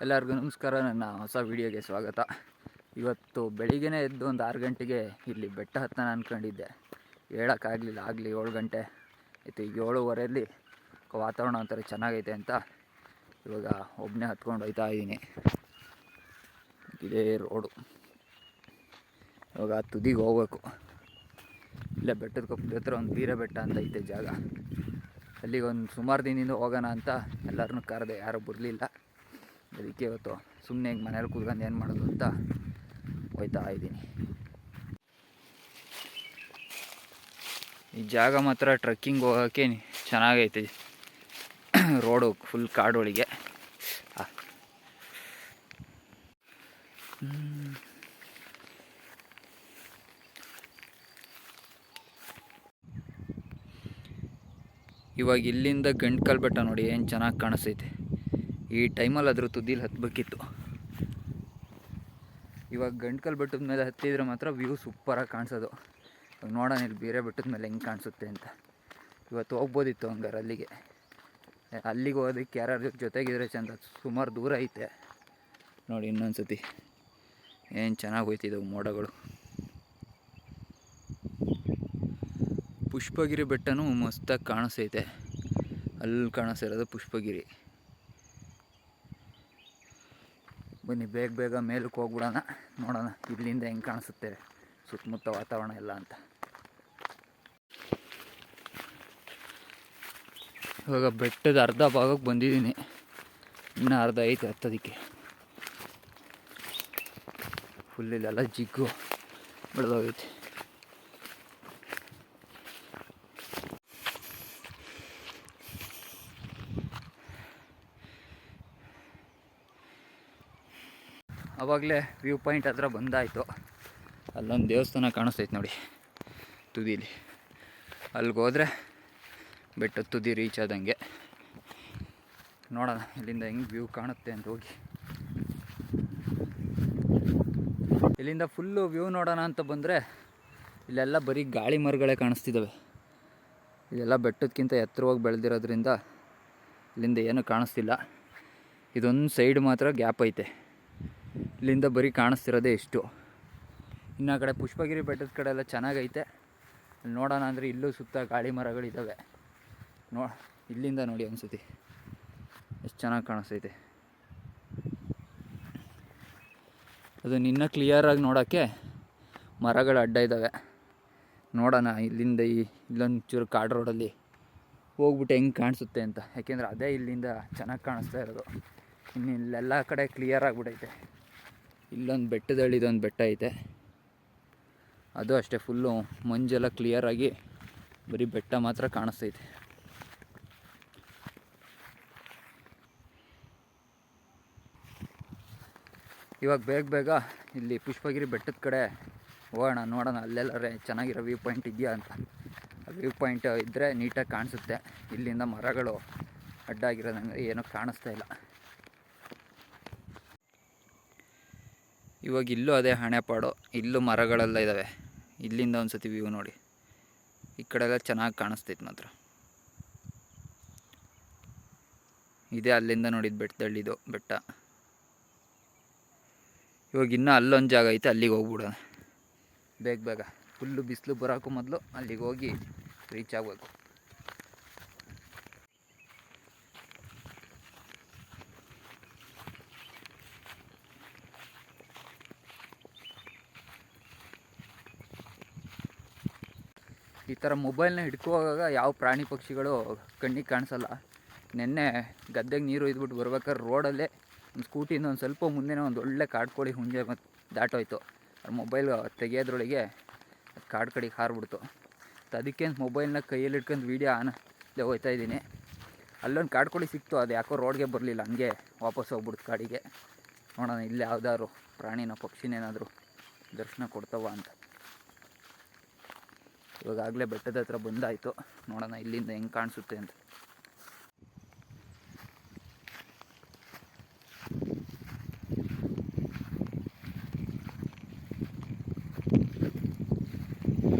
ಎಲ್ಲರಿಗೂ ನಮಸ್ಕಾರ. ನನ್ನ ಹೊಸ ವಿಡಿಯೋಗೆ ಸ್ವಾಗತ. ಇವತ್ತು ಬೆಳಿಗ್ಗೆ ಎದ್ದು ಒಂದು ಆರು ಗಂಟೆಗೆ ಇಲ್ಲಿ ಬೆಟ್ಟ ಹತ್ತನ ಅಂದ್ಕೊಂಡಿದ್ದೆ ಹೇಳೋಕ್ಕಾಗಲಿಲ್ಲ. ಆಗಲಿ ಏಳು ಗಂಟೆ ಆಯಿತು. ಈಗ ಏಳುವರೆಯಲ್ಲಿ ವಾತಾವರಣ ಒಂಥರ ಚೆನ್ನಾಗೈತೆ ಅಂತ ಇವಾಗ ಒಬ್ಬನೇ ಹತ್ಕೊಂಡು ಹೋಯ್ತಾ ಇದ್ದೀನಿ. ಇದೇ ರೋಡು. ಇವಾಗ ತುದಿಗೆ ಹೋಗ್ಬೇಕು. ಇಲ್ಲೇ ಬೆಟ್ಟದ ಕಪ್ಪದ ಹತ್ರ ಒಂದು ಬೀರ ಬೆಟ್ಟ ಅಂತ ಐತೆ ಜಾಗ. ಅಲ್ಲಿಗೆ ಒಂದು ಸುಮಾರು ದಿನದಿಂದ ಹೋಗೋಣ ಅಂತ ಎಲ್ಲರನ್ನೂ ಕರೆದೆ. ಯಾರೂ ಬರಲಿಲ್ಲ. ಅದಕ್ಕೆ ಇವತ್ತು ಸುಮ್ಮನೆ ಹಿಂಗೆ ಮನೇಲಿ ಕೂತ್ಕೊಂಡು ಏನು ಮಾಡೋದು ಅಂತ ಹೋಯ್ತಾ ಇದ್ದೀನಿ. ಈ ಜಾಗ ಮಾತ್ರ ಟ್ರೆಕ್ಕಿಂಗ್ ಹೋಗೋಕ್ಕೆ ಚೆನ್ನಾಗೈತೆ. ರೋಡು ಫುಲ್ ಕಾಡೊಳಗೆ. ಇವಾಗ ಇಲ್ಲಿಂದ ಗಂಟ್ಕಲ್ ಬೆಟ್ಟ ನೋಡಿ ಏನು ಚೆನ್ನಾಗಿ ಕಾಣಿಸ್ತೈತೆ. ಈ ಟೈಮಲ್ಲಿ ಅದ್ರ ತುದಿಲಿ ಹತ್ತಬೇಕಿತ್ತು ಇವಾಗ ಗಂಟ್ಕಲ್ ಬೆಟ್ಟದ ಮೇಲೆ ಹತ್ತಿದ್ರೆ ಮಾತ್ರ ವ್ಯೂ ಸೂಪರಾಗಿ ಕಾಣಿಸೋದು. ಇವಾಗ ನೋಡೋಣ ಇಲ್ಲಿ ಬೇರೆ ಬೆಟ್ಟದ ಮೇಲೆ ಹೆಂಗೆ ಕಾಣಿಸುತ್ತೆ ಅಂತ. ಇವತ್ತು ಹೋಗ್ಬೋದಿತ್ತು ಹಂಗಾರೆ ಅಲ್ಲಿಗೆ. ಅಲ್ಲಿಗೆ ಹೋದಕ್ಕೆ ಯಾರ್ಯಾರ ಜೊತೆಗಿದ್ರೆ ಚಂದ, ಸುಮಾರು ದೂರ ಐತೆ. ನೋಡಿ ಇನ್ನೊಂದು ಸತಿ ಏನು ಚೆನ್ನಾಗಿ ಹೋಯ್ತಿದ್ದವು ಮೋಡಗಳು. ಪುಷ್ಪಗಿರಿ ಬೆಟ್ಟನೂ ಮಸ್ತಾಗಿ ಕಾಣಿಸೈತೆ ಅಲ್ಲಿ ಕಾಣಿಸ್ತಿರೋದು ಪುಷ್ಪಗಿರಿ. ಬನ್ನಿ, ಬೇಗ ಬೇಗ ಮೇಲಕ್ಕೆ ಹೋಗ್ಬಿಡೋಣ. ನೋಡೋಣ, ಇಲ್ಲಿಂದ ಹೆಂಗೆ ಕಾಣಿಸುತ್ತೆ ಸುತ್ತಮುತ್ತ ವಾತಾವರಣ ಎಲ್ಲ ಅಂತ. ಇವಾಗ ಬೆಟ್ಟದ ಅರ್ಧ ಭಾಗಕ್ಕೆ ಬಂದಿದ್ದೀನಿ. ಇನ್ನೂ ಅರ್ಧ ಐತೆ ಹತ್ತೋದಕ್ಕೆ. ಫುಲ್ ಇಲ್ಲೆಲ್ಲ ಜಿಗ್ಗು ಬೆಳೆದೋಗೈತೆ. ಆವಾಗಲೇ ವ್ಯೂ ಪಾಯಿಂಟ್ ಹತ್ರ ಬಂದಾಯಿತು. ಅಲ್ಲೊಂದು ದೇವಸ್ಥಾನ ಕಾಣಿಸ್ತೈತೆ ನೋಡಿ, ತುದೀಲಿ. ಅಲ್ಲಿಗೆ ಹೋದರೆ ಬೆಟ್ಟದ ತುದಿ ರೀಚ್ ಆದಂಗೆ. ನೋಡೋಣ, ಇಲ್ಲಿಂದ ಹೆಂಗೆ ವ್ಯೂ ಕಾಣುತ್ತೆ ಅಂತ ಹೋಗಿ. ಇಲ್ಲಿಂದ ಫುಲ್ಲು ವ್ಯೂ ನೋಡೋಣ ಅಂತ ಬಂದರೆ, ಇಲ್ಲೆಲ್ಲ ಬರೀ ಗಾಳಿ ಮರಗಳೇ ಕಾಣಿಸ್ತಿದ್ದಾವೆ ಇಲ್ಲೆಲ್ಲ ಬೆಟ್ಟದಕ್ಕಿಂತ ಎತ್ತರವಾಗಿ ಬೆಳೆದಿರೋದ್ರಿಂದ ಇಲ್ಲಿಂದ ಏನೂ ಕಾಣಿಸ್ತಿಲ್ಲ. ಇದೊಂದು ಸೈಡ್ ಮಾತ್ರ ಗ್ಯಾಪ್ ಐತೆ. ಇಲ್ಲಿಂದ ಬರೀ ಕಾಣಿಸ್ತಿರೋದೇ ಇಷ್ಟು. ಇನ್ನು ಆ ಕಡೆ ಪುಷ್ಪಗಿರಿ ಬೆಟ್ಟದ ಕಡೆ ಎಲ್ಲ ಚೆನ್ನಾಗೈತೆ. ಅಲ್ಲಿ ನೋಡೋಣ ಅಂದರೆ ಇಲ್ಲೂ ಸುತ್ತ ಗಾಳಿ ಮರಗಳಿದ್ದಾವೆ ನೋ, ಇಲ್ಲಿಂದ ನೋಡಿ ಅನ್ಸುತ್ತೆ ಎಷ್ಟು ಚೆನ್ನಾಗಿ ಕಾಣಿಸ್ತೈತೆ. ಅದು ನಿನ್ನ ಕ್ಲಿಯರಾಗಿ ನೋಡೋಕ್ಕೆ ಮರಗಳು ಅಡ್ಡ ಇದ್ದಾವೆ ನೋಡೋಣ ಇಲ್ಲಿಂದ ಈ ಇಲ್ಲೊಂದು ಚೂರು ಕಾಡು ರೋಡಲ್ಲಿ ಹೋಗ್ಬಿಟ್ಟು ಹೆಂಗೆ ಕಾಣಿಸುತ್ತೆ ಅಂತ. ಯಾಕೆಂದರೆ ಅದೇ ಇಲ್ಲಿಂದ ಚೆನ್ನಾಗಿ ಕಾಣಿಸ್ತಾ ಇರೋದು. ಇನ್ನು ಇಲ್ಲೆಲ್ಲ ಕಡೆ ಕ್ಲಿಯರ್ ಆಗಿಬಿಟ್ಟೈತೆ ಇಲ್ಲೊಂದು ಬೆಟ್ಟದಲ್ಲಿ ಇದೊಂದು ಬೆಟ್ಟ ಐತೆ. ಅದು ಅಷ್ಟೇ ಫುಲ್ಲು ಮಂಜೆಲ್ಲ ಕ್ಲಿಯರಾಗಿ ಬರೀ ಬೆಟ್ಟ ಮಾತ್ರ ಕಾಣಿಸ್ತೈತೆ. ಇವಾಗ ಬೇಗ ಬೇಗ ಇಲ್ಲಿ ಪುಷ್ಪಗಿರಿ ಬೆಟ್ಟದ ಕಡೆ ಹೋಗೋಣ, ನೋಡೋಣ. ಅಲ್ಲೆಲ್ಲರೇ ಚೆನ್ನಾಗಿರೋ ವ್ಯೂ ಪಾಯಿಂಟ್ ಇದೆಯಾ ಅಂತ. ವ್ಯೂ ಪಾಯಿಂಟ್ ಇದ್ದರೆ ನೀಟಾಗಿ ಕಾಣಿಸುತ್ತೆ. ಇಲ್ಲಿಂದ ಮರಗಳು ಅಡ್ಡಾಗಿರೋದಂಗೆ ಏನೂ ಕಾಣಿಸ್ತಾ ಇಲ್ಲ. ಇವಾಗ ಇಲ್ಲೂ ಅದೇ ಹಣೆಪಾಡು ಇಲ್ಲೂ ಮರಗಳೆಲ್ಲ ಇದ್ದಾವೆ ಇಲ್ಲಿಂದ ಒಂದು ಸತಿ ವ್ಯೂ ನೋಡಿ. ಈ ಕಡೆ ಎಲ್ಲ ಚೆನ್ನಾಗಿ ಕಾಣಿಸ್ತೈತೆ ಮಾತ್ರ. ಇದೇ ಅಲ್ಲಿಂದ ನೋಡಿದ್ದು ಬೆಟ್ಟದಳ್ಳಿದು ಬೆಟ್ಟ. ಇವಾಗ ಇನ್ನೂ ಅಲ್ಲೊಂದು ಜಾಗ ಐತೆ, ಅಲ್ಲಿಗೆ ಹೋಗ್ಬಿಡೋಣ. ಬೇಗ ಬೇಗ. ಫುಲ್ಲು ಬಿಸಿಲು ಬರೋಕ್ಕೂ ಮೊದಲು ಅಲ್ಲಿಗೆ ಹೋಗಿ ರೀಚ್ ಆಗಬೇಕು. ಈ ಥರ ಮೊಬೈಲ್ನ ಹಿಡ್ಕೋವಾಗ ಯಾವ ಪ್ರಾಣಿ ಪಕ್ಷಿಗಳು ಕಣ್ಣಿಗೆ ಕಾಣಿಸಲ್ಲ. ನಿನ್ನೆ ಗದ್ದೆಗೆ ನೀರು ಇದ್ಬಿಟ್ಟು ಬರ್ಬೇಕಾದ್ರೆ ರೋಡಲ್ಲೇ ಒಂದು ಸ್ಕೂಟಿಯಿಂದ ಒಂದು ಸ್ವಲ್ಪ ಮುಂದೆನೇ ಒಂದು ಒಳ್ಳೆ ಕಾಡ್ಕೋಳಿ ಹುಂಜೆ ಮತ್ತು ದಾಟೋಯ್ತು. ಮೊಬೈಲ್ ತೆಗೆಯೋದ್ರೊಳಗೆ ಅದು ಕಾಡು ಕಡೆಗೆ ಹಾರ್ಬಿಡ್ತು. ಅದಕ್ಕೆ ಮೊಬೈಲ್ನ ಕೈಯಲ್ಲಿ ಇಟ್ಕೊಂಡು ವೀಡಿಯೋ ಆನ್ ಹೋಗ್ತಾ ಇದ್ದೀನಿ. ಅಲ್ಲೊಂದು ಕಾಡ್ಕೋಳಿ ಸಿಕ್ತು, ಅದು ಯಾಕೋ ರೋಡ್ಗೆ ಬರಲಿಲ್ಲ, ಹಂಗೆ ವಾಪಸ್ ಹೋಗ್ಬಿಡ್ತು ಕಾಡಿಗೆ. ನೋಡೋಣ, ಇಲ್ಲಿ ಯಾವುದಾದ್ರು ಪ್ರಾಣಿನ ಪಕ್ಷಿನೇನಾದರೂ ದರ್ಶನ ಕೊಡ್ತವ ಅಂತ. ಇವಾಗಲೇ ಬೆಟ್ಟದ ಹತ್ರ ಬಂದಾಯಿತು. ನೋಡೋಣ ಇಲ್ಲಿಂದ ಹೆಂಗೆ ಕಾಣಿಸುತ್ತೆ ಅಂತ.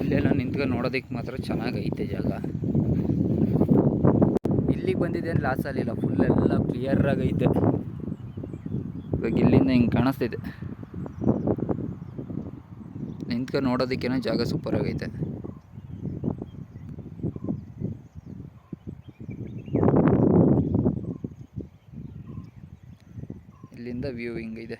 ಇಲ್ಲೆಲ್ಲ ನಿಂತ್ಕೊಂಡು ನೋಡೋದಕ್ಕೆ ಮಾತ್ರ ಚೆನ್ನಾಗೈತೆ ಜಾಗ. ಇಲ್ಲಿಗೆ ಬಂದಿದ್ದೇನು ಲಾಸ್ ಆಗಲಿಲ್ಲ ಫುಲ್ ಎಲ್ಲ ಕ್ಲಿಯರ್ ಆಗೈತೆ. ಇವಾಗ ಇಲ್ಲಿಂದ ಹಿಂಗೆ ಕಾಣಿಸ್ತಿದೆ. ನಿಂತ್ಕೊಂಡು ನೋಡೋದಕ್ಕೇನೋ ಜಾಗ ಸೂಪರ್ ಆಗೈತೆ ಇಲ್ಲಿಂದ ವ್ಯೂ ಹಿಂಗಿದೆ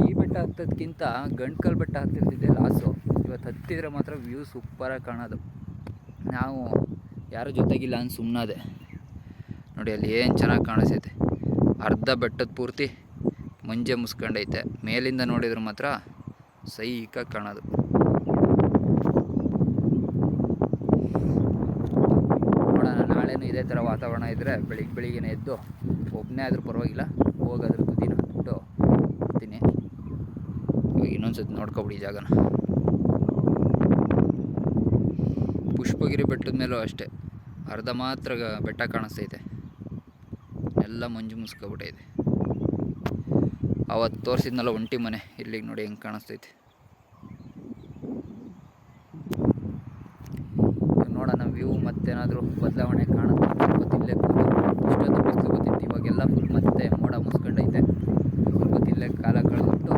ಈ ಬೆಟ್ಟ ಹತ್ತೋದಕ್ಕಿಂತ ಗಂಟ್ಕಲ್ ಬೆಟ್ಟ ಹತ್ತಿರ್ತಿದ್ದೆ ಲಾಸು ಇವತ್ತು ಹತ್ತಿದ್ರೆ ಮಾತ್ರ ವ್ಯೂ ಸೂಪರಾಗಿ ಕಾಣೋದು. ನಾವು ಯಾರ ಜೊತೆಗಿಲ್ಲ ಅಂತ ಸುಮ್ಮನಾದೆ ನೋಡಿ ಅಲ್ಲಿ ಏನು ಚೆನ್ನಾಗಿ ಕಾಣಿಸೈತೆ ಅರ್ಧ ಬೆಟ್ಟದ ಪೂರ್ತಿ ಮಂಜೆ ಮುಸ್ಕೊಂಡೈತೆ. ಮೇಲಿಂದ ನೋಡಿದ್ರೆ ಮಾತ್ರ ಸೈಕಾಗಿ ಕಾಣೋದು ನೋಡೋಣ ನಾಳೆನೂ ಇದೇ ಥರ ವಾತಾವರಣ ಇದ್ದರೆ ಬೆಳಿಗ್ಗೆ ಬೆಳಿಗ್ಗೆನೇ ಎದ್ದು ಒಬ್ಬನೇ ಆದರೂ ಪರವಾಗಿಲ್ಲ, ಹೋಗೋದ್ರ ತುದಿನ ಬಿಟ್ಟು ಇವಾಗ ಇನ್ನೊಂದ್ಸತಿ ನೋಡ್ಕೊಬಿಡಿ ಜಾಗನ. ಪುಷ್ಪಗಿರಿ ಬೆಟ್ಟದ ಮೇಲೂ ಅಷ್ಟೇ, ಅರ್ಧ ಮಾತ್ರ ಬೆಟ್ಟ ಕಾಣಿಸ್ತೈತೆ. ಎಲ್ಲ ಮಂಜು ಮುಸ್ಕೊಬಿಟ್ಟೈತೆ. ಅವತ್ತು ತೋರಿಸಿದ್ನಲ್ಲ ಒಂಟಿ ಮನೆ, ಇಲ್ಲಿಗೆ ನೋಡಿ ಹೆಂಗೆ ಕಾಣಿಸ್ತೈತೆ. ನೋಡೋಣ ವ್ಯೂ ಮತ್ತೇನಾದರೂ ಬದಲಾವಣೆ ಕಾಣುತ್ತೆ ಗೊತ್ತಿಲ್ಲೇ ಇಷ್ಟೊಂದು ಬಿಸಿಲು ಗೊತ್ತಿತ್ತು. ಇವಾಗೆಲ್ಲ ಫುಲ್ ಮತ್ತೆ ಮೋಡ ಮುಸ್ಕೊಂಡೈತೆ. ಗೊತ್ತಿಲ್ಲೇ ಕಾಲ ಕಳೆದ್ಬಿಟ್ಟು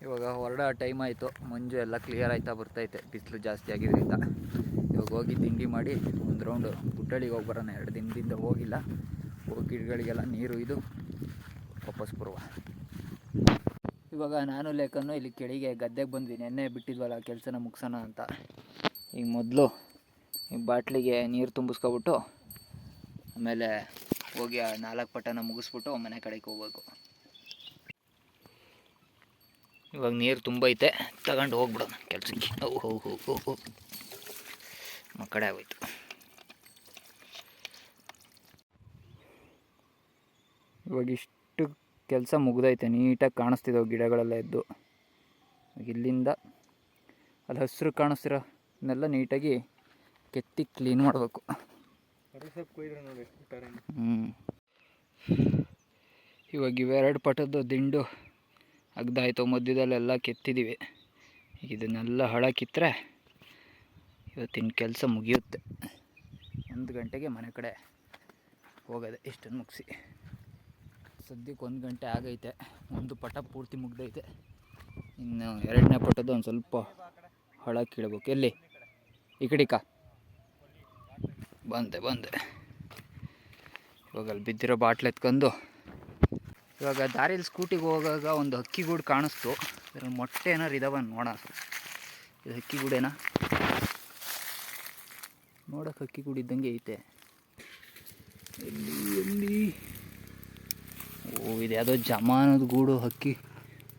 ಇವಾಗ ಹೊರಡೋ ಟೈಮ್ ಆಯಿತು. ಮಂಜು ಎಲ್ಲ ಕ್ಲಿಯರ್ ಆಯ್ತಾ ಬರ್ತೈತೆ. ಬಿಸಿಲು ಜಾಸ್ತಿ ಆಗಿದ್ದರಿಂದ ಹೋಗಿ ತಿಂಡಿ ಮಾಡಿ, ಒಂದು ರೌಂಡು ಗುಡ್ಡಳಿಗೆ ಹೋಗಿ ಬರೋಣ ಎರಡು ದಿನದಿಂದ ಹೋಗಿಲ್ಲ. ಹೋಗಿ ಗಿಡಗಳಿಗೆಲ್ಲ ನೀರು ಇದು ವಾಪಸ್ ಬರುವ. ಇವಾಗ ನಾನು ಲೇಖನ್ನು ಇಲ್ಲಿ ಕೆಳಗೆ ಗದ್ದೆಗೆ ಬಂದ್ವಿ. ನೆನ್ನೆ ಬಿಟ್ಟಿದ್ವಲ್ಲ ಕೆಲಸನ ಮುಗಿಸೋಣ ಅಂತ. ಈಗ ಮೊದಲು ಈ ಬಾಟ್ಲಿಗೆ ನೀರು ತುಂಬಿಸ್ಕೊಬಿಟ್ಟು, ಆಮೇಲೆ ಹೋಗಿ ಆ ನಾಲ್ಕು ಪಟ್ಟನ ಮುಗಿಸ್ಬಿಟ್ಟು ಮನೆ ಕಡೆಗೆ ಹೋಗ್ಬೇಕು. ಇವಾಗ ನೀರು ತುಂಬೈತೆ. ತಗೊಂಡು ಹೋಗ್ಬಿಡೋಣ ಕೆಲಸಕ್ಕೆ. ಓ ಹೋ ಹೋ ಹೋ. ಕಡೆ ಆಗೋಯ್ತು. ಇವಾಗ ಇಷ್ಟು ಕೆಲಸ ಮುಗ್ದೈತೆ ನೀಟಾಗಿ ಕಾಣಿಸ್ತಿದ್ದಾವೆ ಗಿಡಗಳೆಲ್ಲ ಎದ್ದು. ಇಲ್ಲಿಂದ ಅಲ್ಲಿ ಹಸಿರು ಕಾಣಿಸ್ತಿರೋನೆಲ್ಲ ನೀಟಾಗಿ ಕೆತ್ತಿ ಕ್ಲೀನ್ ಮಾಡಬೇಕು. ಹ್ಞೂ ಇವಾಗ ಇವೆರಡು ಪಟದ್ದು ದಿಂಡು ಅಗ್ದಾಯ್ತು ಮಧ್ಯದಲ್ಲೆಲ್ಲ ಕೆತ್ತಿದ್ದೀವಿ ಈಗ ಇದನ್ನೆಲ್ಲ ಹಳ ಕಿತ್ತರೆ ಇವತ್ತಿನ ಕೆಲಸ ಮುಗಿಯುತ್ತೆ. ಒಂದು ಗಂಟೆಗೆ ಮನೆ ಕಡೆ ಹೋಗೋದೆ ಇಷ್ಟನ್ನು ಮುಗಿಸಿ. ಸದ್ಯಕ್ಕೆ ಒಂದು ಗಂಟೆ ಆಗೈತೆ. ಒಂದು ಪಟ ಪೂರ್ತಿ ಮುಗ್ದೈತೆ. ಇನ್ನು ಎರಡನೇ ಪಟದ ಒಂದು ಸ್ವಲ್ಪ ಹೊಳ ಕೀಳ್ಬೇಕು. ಎಲ್ಲಿ? ಈ ಕಡಿಕ ಬಂದೆ ಬಂದೆ. ಇವಾಗ ಅಲ್ಲಿ ಬಿದ್ದಿರೋ ಬಾಟ್ಲ್ ಎತ್ಕೊಂಡು. ಇವಾಗ ದಾರಿಯಲ್ಲಿ ಸ್ಕೂಟಿಗೆ ಹೋಗಾಗ ಒಂದು ಹಕ್ಕಿಗೂಡು ಕಾಣಿಸ್ತು. ಅದರ ಮೊಟ್ಟೆ ಏನಾರು ಇದಾವ ನೋಡೋಣ ಇದು ಹಕ್ಕಿಗೂಡೇನಾ ನೋಡೋಕೆ ಕೂಡ ಇದ್ದಂಗೆ ಐತೆ. ಎಲ್ಲಿ ಎಲ್ಲಿ? ಓ, ಇದು ಯಾವುದೋ ಜಮಾನದ ಗೂಡು ಹಕ್ಕಿ.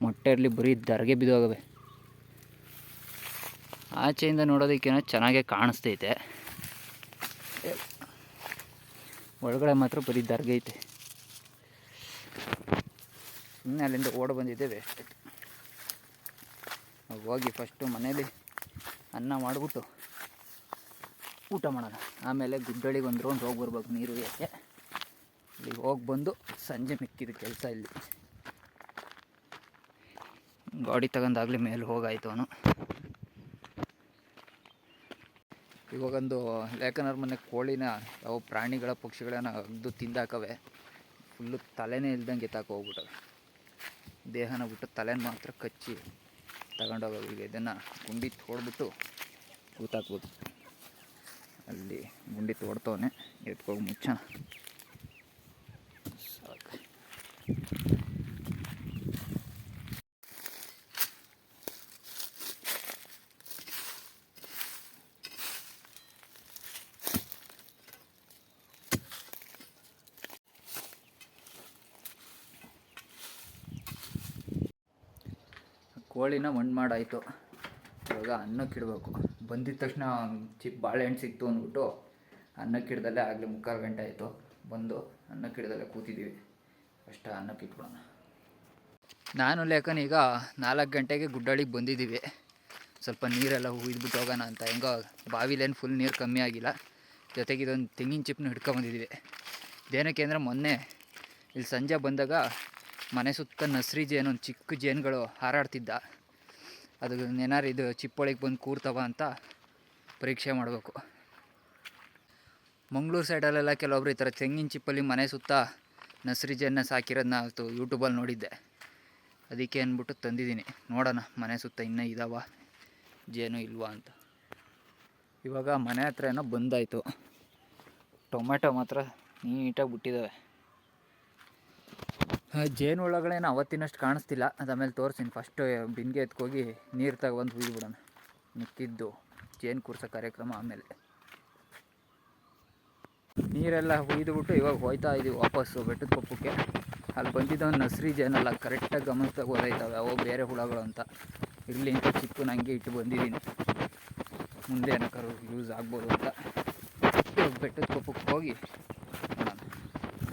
ಮೊಟ್ಟೆ ಇರಲಿ, ಬರೀ ದರ್ಗೆ ಬಿದ್ದೋಗವೆ ಆಚೆಯಿಂದ ನೋಡೋದಕ್ಕೇನೋ ಚೆನ್ನಾಗೇ ಕಾಣಿಸ್ತೈತೆ. ಒಳಗಡೆ ಮಾತ್ರ ಬರೀ ದರ್ಗೆ ಐತೆ. ಸುಮ್ಮನೆ ಅಲ್ಲಿಂದ ಓಡ ಬಂದಿದ್ದೇವೆ. ಹೋಗಿ ಫಸ್ಟು ಮನೇಲಿ ಅನ್ನ ಮಾಡಿಬಿಟ್ಟು. ಊಟ ಮಾಡೋಣ. ಆಮೇಲೆ ಗುಡ್ಡಳಿಗೆ ಒಂದು ರೌಂಡ್ ಹೋಗಿ ಬರ್ಬೇಕು ನೀರು ಯಾಕೆ ಇಲ್ಲಿ ಹೋಗಿ ಬಂದು ಸಂಜೆ ಮಿಕ್ಕಿದ ಕೆಲಸ ಇಲ್ಲಿ. ಗಾಡಿ ತಗೊಂಡಾಗಲಿ ಮೇಲೆ ಹೋಗಾಯ್ತು ಅವನು. ಇವಾಗೊಂದು ಲೇಖನರ ಮನೆ ಕೋಳಿನ ಯಾವ ಪ್ರಾಣಿಗಳ ಪಕ್ಷಿಗಳನ್ನ ಅಗ್ದು ತಿಂದಾಕವೆ. ಫುಲ್ಲು ತಲೆನೇ ಇಲ್ದಂಗೆ ಹೋಗ್ಬಿಟ್ಟವೆ. ದೇಹನ ಬಿಟ್ಟು ತಲೆನ ಮಾತ್ರ ಕಚ್ಚಿ ತಗೊಂಡೋಗೋದು ಈಗ ಇದನ್ನು ಗುಂಡಿ ತೋಡ್ಬಿಟ್ಟು ಊತಾಕ್ಬೋದು ಅಲ್ಲಿ ಗುಂಡಿ ತೋಡ್ತವನೆ ಎತ್ಕೋಗಿ ಮುಚ್ಚಣ. ಸಾಕು. ಕೋಳಿನ ಮಣ್ಣು ಮಾಡಾಯಿತು. ಇವಾಗ ಅನ್ನಕ್ಕೆ ಇಡಬೇಕು ಬಂದಿದ ತಕ್ಷಣ ಚಿಕ್ಕ ಬಾಳೆಹಣ್ಣು ಸಿಕ್ತು ಅಂದ್ಬಿಟ್ಟು ಅನ್ನಕ್ಕಿಡ್ದಲ್ಲೇ ಆಗಲಿ ಮುಕ್ಕಾಲು ಗಂಟೆ ಆಯಿತು. ಬಂದು ಅನ್ನಕ್ಕಿಡ್ದಲ್ಲೇ ಕೂತಿದ್ದೀವಿ ಅಷ್ಟ ಅನ್ನಕ್ಕೆ ಇಟ್ಬಿಡೋಣ ನಾನು ಲೇಖನ ಈಗ ನಾಲ್ಕು ಗಂಟೆಗೆ ಗುಡ್ಡಳಿಗೆ ಬಂದಿದ್ದೀವಿ ಸ್ವಲ್ಪ ನೀರೆಲ್ಲ ಹುಯ್ದುಬಿಟ್ಟು ಹೋಗೋಣ ಅಂತ. ಹೆಂಗೋ ಬಾವಿಲೇನು ಫುಲ್ ನೀರು ಕಮ್ಮಿ ಆಗಿಲ್ಲ. ಜೊತೆಗೆ ಇದೊಂದು ತೆಂಗಿನ ಚಿಪ್ನ ಹಿಡ್ಕೊಂಬಂದಿದ್ದೀವಿ ಏನಕ್ಕೆ ಅಂದರೆ ಮೊನ್ನೆ ಇಲ್ಲಿ ಸಂಜೆ ಬಂದಾಗ ಮನೆ ಸುತ್ತ ನಸ್ರಿ ಜೇನು, ಒಂದು ಚಿಕ್ಕ ಜೇನುಗಳು ಹಾರಾಡ್ತಿದ್ದ. ಅದು ಏನಾರು ಇದು ಚಿಪ್ಪೊಳಿಗೆ ಬಂದು ಕೂರ್ತವ ಅಂತ ಪರೀಕ್ಷೆ ಮಾಡಬೇಕು. ಮಂಗಳೂರು ಸೈಡಲ್ಲೆಲ್ಲ ಕೆಲವೊಬ್ರು ಈ ಥರ ತೆಂಗಿನ ಚಿಪ್ಪಲ್ಲಿ ಮನೆ ಸುತ್ತ ನಸ್ರಿ ಜನ್ನ ಸಾಕಿರೋದನ್ನ ಅವತ್ತು ಯೂಟ್ಯೂಬಲ್ಲಿ ನೋಡಿದ್ದೆ. ಅದಕ್ಕೆ ಅಂದ್ಬಿಟ್ಟು ತಂದಿದ್ದೀನಿ. ನೋಡೋಣ ಮನೆ ಸುತ್ತ ಇನ್ನೂ ಇದಾವ, ಜೇನು ಇಲ್ವಾ ಅಂತ. ಇವಾಗ ಮನೆ ಹತ್ರ ಏನೋ ಬಂದಾಯಿತು. ಟೊಮೆಟೊ ಮಾತ್ರ ನೀಟಾಗಿ ಬಿಟ್ಟಿದ್ದಾವೆ ಜೇನು ಹುಳಗಳೇನು ಅವತ್ತಿನಷ್ಟು ಕಾಣಿಸ್ತಿಲ್ಲ. ಅದಾಮೇಲೆ ತೋರಿಸ್ತೀನಿ. ಫಸ್ಟು ಬಿನ್ಗೆ ಎತ್ಕೋಗಿ ನೀರು ತಗೊಬಂದು ಬಂದು ಬಿಡೋಣ. ಮಿಕ್ಕಿದ್ದು ಜೇನು ಕೂರ್ಸೋ ಕಾರ್ಯಕ್ರಮ ಆಮೇಲೆ. ನೀರೆಲ್ಲ ಹುಯ್ದುಬಿಟ್ಟು ಇವಾಗ ಹೋಯ್ತಾ ಇದೀವಿ ವಾಪಸ್ಸು ಬೆಟ್ಟದ ಕೊಪ್ಪಕ್ಕೆ. ಅಲ್ಲಿ ಬಂದಿದ್ದ ಒಂದು ನಸ್ರಿ ಜೇನಲ್ಲ ಕರೆಕ್ಟಾಗಿ ಗಮನಿಸ್ದಾಗ ಹೋದಾಯ್ತಾವೆ ಅವು ಬೇರೆ ಹುಳಗಳು ಅಂತ. ಇರಲಿ ಅಂತ ಚಿಕ್ಕು ನನಗೆ ಇಟ್ಟು ಬಂದಿದ್ದೀನಿ. ಮುಂದೆ ಏನಕ್ಕಾರು ಯೂಸ್ ಆಗ್ಬೋದು ಅಂತ. ಬೆಟ್ಟದ ಕೊಪ್ಪಕ್ಕೆ ಹೋಗಿ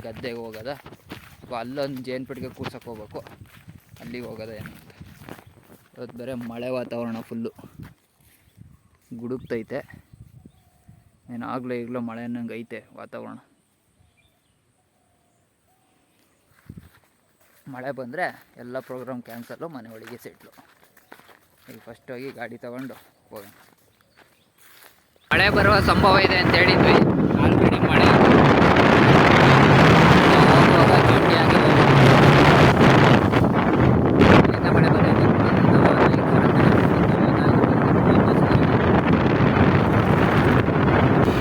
ಗದ್ದೆಗೆ ಹೋಗೋದ? ಅಥವಾ ಅಲ್ಲೊಂದು ಜೇನು ಪೆಟ್ಟಿಗೆ ಕೂರ್ಸಕ್ಕೆ ಹೋಗ್ಬೇಕು. ಅಲ್ಲಿಗೆ ಹೋಗೋದ ಏನು ಇವತ್ತು ಬೇರೆ ಮಳೆ ವಾತಾವರಣ ಫುಲ್ಲು ಗುಡುಕ್ತೈತೆ ಏನು ಆಗಲೇ ಈಗಲೂ ಮಳೆ ಅನ್ನಂಗೆ ಐತೆ ವಾತಾವರಣ. ಮಳೆ ಬಂದರೆ ಎಲ್ಲ ಪ್ರೋಗ್ರಾಮ್ ಕ್ಯಾನ್ಸಲ್ಲು ಮನೆ ಒಳಗೆ ಸೆಟ್ಲು ಈಗ ಫಸ್ಟ್ ಹೋಗಿ ಗಾಡಿ ತಗೊಂಡು ಹೋಗೋಣ. ಮಳೆ ಬರುವ ಸಂಭವ ಇದೆ ಅಂತ ಹೇಳಿದ್ವಿ ಆಲ್ರೆಡಿ ಮಳೆ ಹೋಗುವಾಗ ಜೊಂಡಿಯಾಗಿ ಇಲ್ಲಿಂದ ಮಳೆ ಬಂದೈತೆ.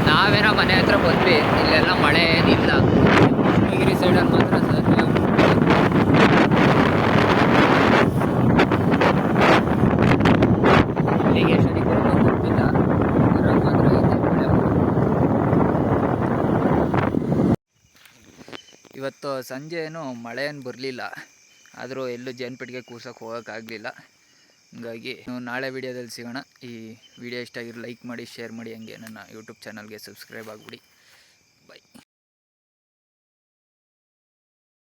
ನಾವೇನೋ ಮನೆ ಹತ್ರ ಬಂದ್ವಿ ಇಲ್ಲೆಲ್ಲ ಮಳೆ ಏನಿಲ್ಲ ನೀಲಗಿರಿ ಸೈಡಲ್ಲಿ ಮಾತ್ರ ಸರಿಯಾಗಿ ಇಲ್ಲಿಗೆ ಶನಿಗೆ ಬರೋದು ಗೊತ್ತಿಲ್ಲ ಊರಾಗ್ ಮಾತ್ರ ಐತೆ ಮಳೆ. ಇವತ್ತು ಸಂಜೆ ಏನು ಮಳೆ ಏನು ಬರಲಿಲ್ಲ. ಆದರೂ ಎಲ್ಲೂ ಜೇನುಪೆಟ್ಟಿಗೆ ಕೂರ್ಸೋಕೆ ಹೋಗೋಕ್ಕಾಗಲಿಲ್ಲ ಹಾಗಾಗಿ ನಾಳೆ ವಿಡಿಯೋದಲ್ಲಿ ಸಿಗೋಣ. ಈ ವಿಡಿಯೋ ಇಷ್ಟ ಆಗಿರೋ ಲೈಕ್ ಮಾಡಿ, ಶೇರ್ ಮಾಡಿ, ಹಂಗೆ ನನ್ನ ಯೂಟ್ಯೂಬ್ ಚಾನಲ್ಗೆ ಸಬ್ಸ್ಕ್ರೈಬ್ ಆಗಿಬಿಡಿ. ಬಾಯ್